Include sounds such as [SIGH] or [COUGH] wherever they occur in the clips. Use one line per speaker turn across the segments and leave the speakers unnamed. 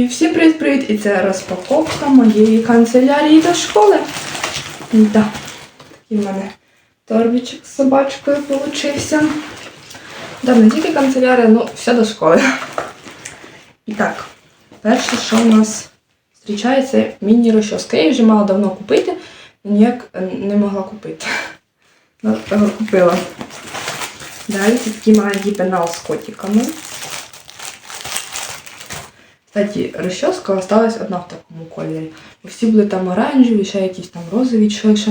І всім привіт-привіт! І це розпаковка моєї канцелярії до школи. Да. Такий в мене торбічок з собачкою получився. Да, не тільки канцелярія, ну все до школи. І так, перше, що у нас зустрічається, міні-розчоска. Я її вже мала давно купити, ніяк не могла купити. Ну, купила. Далі це такий маленький пенал з котиками. Кстати, розчоска осталась одна в такому кольорі. Всі були там оранжеві, ще якісь там розові, що якщо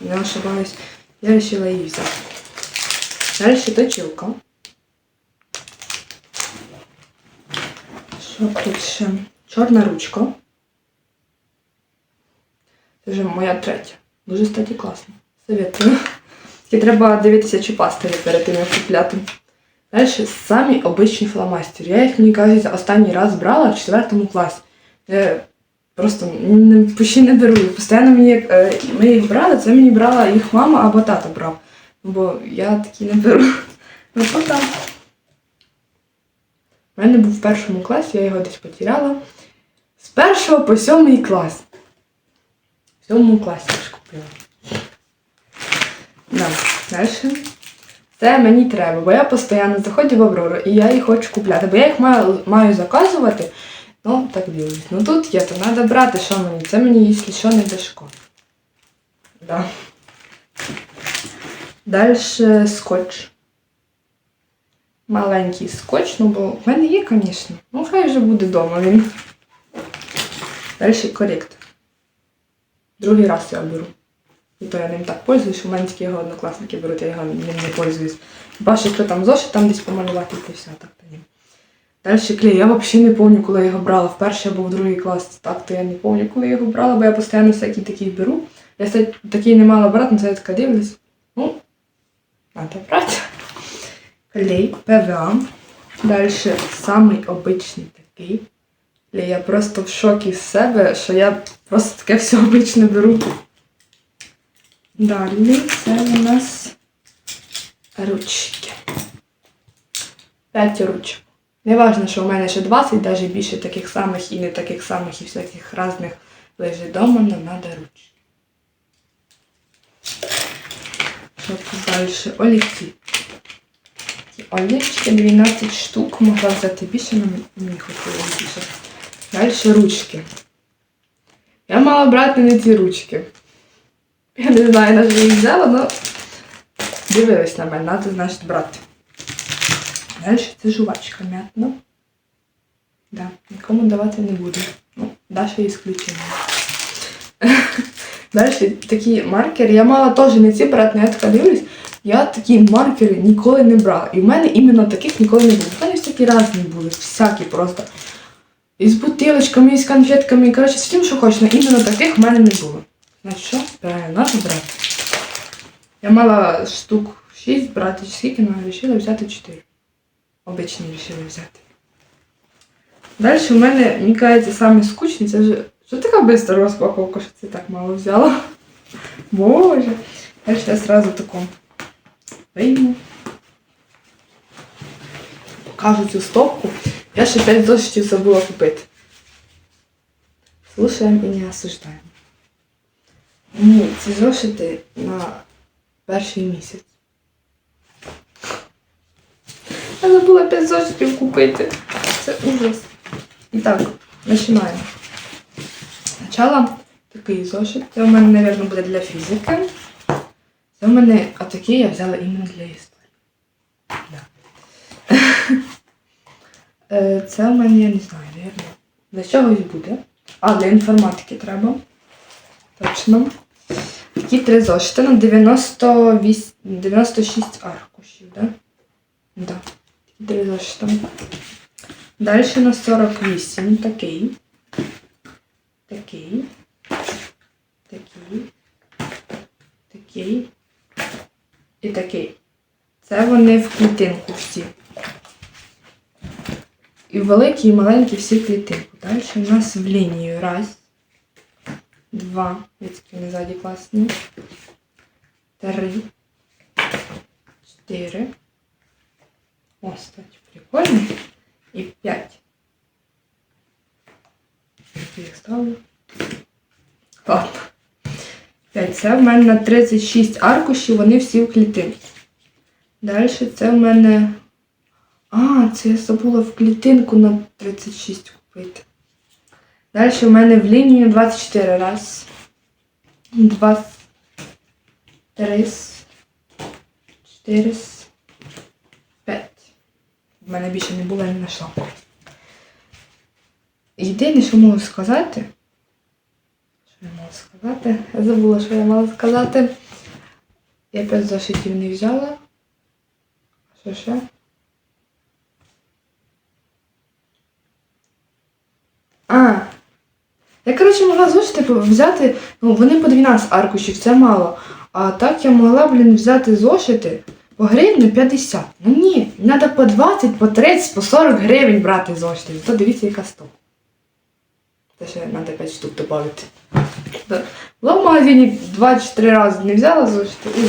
не ошибаюсь. Я вирішила її взяти. Далі точилка. Що тут ще? Чорна ручка. Це вже моя третя. Дуже, кстати, класно. Советую. Тільки треба дивитися, чи пастелі перед тим, як купляти. Далі самі обичні фломастери. Я їх, мені кажеться, останній раз брала в 4 класі. Я просто почти не беру. Постійно мені, е, ми їх брали, це мені брала їх мама або тато брав. Бо я такі не беру. [LAUGHS] Ну, пока. У мене був в першому класі, я його десь потеряла. З першого по сьомий клас. В сьомому класі я ж купила. Да. Далі. Це мені треба, бо я постійно заходжу в Аврору і я їх хочу купляти, бо я їх маю, маю заказувати. Ну, так дивлюсь. Ну тут є, то треба брати, що мені. Це мені, якщо що, не до школи. Да. Далі скотч. Маленький скотч, ну бо в мене є, звісно. Ну, хай вже буде вдома він. Далі коректор. Другий раз я беру. І то я ним так пользуюсь, в мене тільки його однокласники беруть, я його ним не пользуюсь. Хіба що там зошит там десь помалювати, то все, так то ні. Далі клей. Я взагалі не пам'ятаю, коли я його брала в перший або в другий клас. Так то я не пам'ятаю, коли я його брала, бо я постійно всякі такі беру. Я такий не мала брати, але я така дивлюсь. Ну, треба брати. Клей, ПВА. Далі самий обичний такий. Я просто в шокі з себе, що я просто таке все обичне беру. Далі це у нас ручки. П'ять ручок. Не важно, що у мене ще 20, навіть більше таких самих і не таких самих, і всяких різних лежить вдома, але треба ручки. Що тут далі? Олівці. Ці Олівчики 12 штук. Могла взяти більше, але мені хотілося більше. Далі ручки. Я мала брати не ці ручки. Я не знаю, на що їх взяла, але дивились на мене, треба, значить, брати. Далі це жувачка м'ятна. Да, нікому давати не буду. Ну, Даша ісключення. Далі такі маркери. Я мала теж не ці брати, але я така дивлюсь. Я такі маркери ніколи не брала. І в мене іменно таких ніколи не було. В мене всякі різні були, всякі просто. І з бутилочками, і з конфетками, і коротше, з тим, що хочеш, іменно таких в мене не було. Значить, що? Правильно, надо брати. Я мала штук 6 брати, скільки, але вирішила взяти 4. Обичні вирішила взяти. Далі у мене, мені кажеться, саме скучний, це вже. Що така бистра розпаковка, що це так мало взяла? Боже. Далі я сразу таку вийму. Покажу цю стопку. Я ще 5 зошитів забула купити. Слушаємо і не осуждаємо. Ні, ці зошити на перший місяць. Я забула 5 зошитів купити. Це ужас. І так, починаємо. Спочатку такий зошит. Це у мене, мабуть, буде для фізики. Це у мене отакий я взяла іменно для історії. Да. [LAUGHS] Е, Це у мене, я не знаю, мабуть, для чогось буде. А, для інформатики треба. Точно. Такі три зошити на 98, 96 аркушів, да? Да. Такі три зошити. Далі на 48 такий. Такий. Такий. Такий. І такий. Це вони в клітинку всі. І великі, і маленькі всі клітинку. Далі у нас в лінію. Раз. Два. Які вони класні. Три. Чотири. О, кстати, прикольно. І п'ять. я ставлю. Ладно. П'ять. Це в мене на 36 аркушів, вони всі в клітинку. Далі це в мене. А, це я забула в клітинку на 36 купити. Далі в мене в лінію 24 раз. Два. Три. Чотири. П'ять. В мене більше не було, я не знайшла. Єдине, що можу сказати. Що я мала сказати? Я забула, що я мала сказати. Я п'ять зошитів не взяла. Що ще? А. Я, коротше, могла зошити взяти, ну, вони по 12 аркушів, це мало. А так я могла, блін, взяти зошити по гривні 50. Ну ні, треба по 20, по 30, по 40 гривень брати зошити. То дивіться, яка стоп. Це ще треба 5 штук додати. Да. Була в магазині 24 рази не взяла зошити і.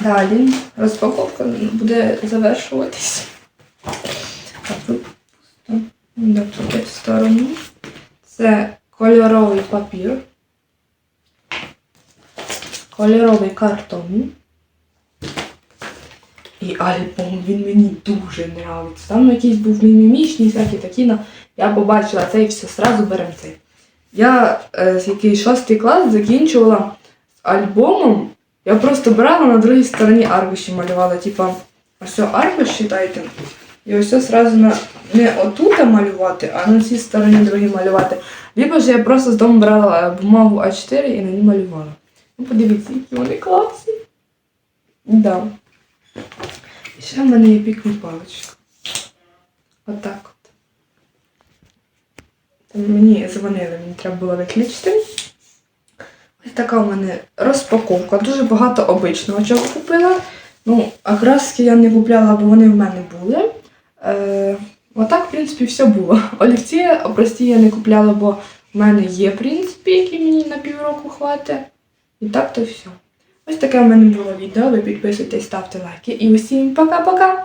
Далі розпаковка буде завершуватись. Тут в сторону. Це кольоровий папір. Кольоровий картон. І альбом він мені дуже нравиться. Там якийсь був мімімічний, всякі такі. Я побачила це і все, сразу беремо цей. Я е, з який шостий клас закінчувала з альбомом. Я просто брала на другій стороні аркуші малювала. Типа, ось аркуш читайте. І ось сразу на не отут малювати, а на цій стороні другій малювати. Либо ж я просто з дому брала е, бумагу А4 і на ній малювала. Ну, подивіться, які вони класні. Да. І ще в мене є пікні паличка. Отак от. Мені дзвонили, мені треба було виключити. Ось така в мене розпаковка. Дуже багато обичного чого купила. Ну, а я не купляла, бо вони в мене були. Е, отак, в принципі, все було. Олівці прості я не купляла, бо в мене є, принципі, які мені на півроку хватить. І так то все. Ось таке в мене було відео. Ви підписуйтесь, ставте лайки. І усім пока-пока!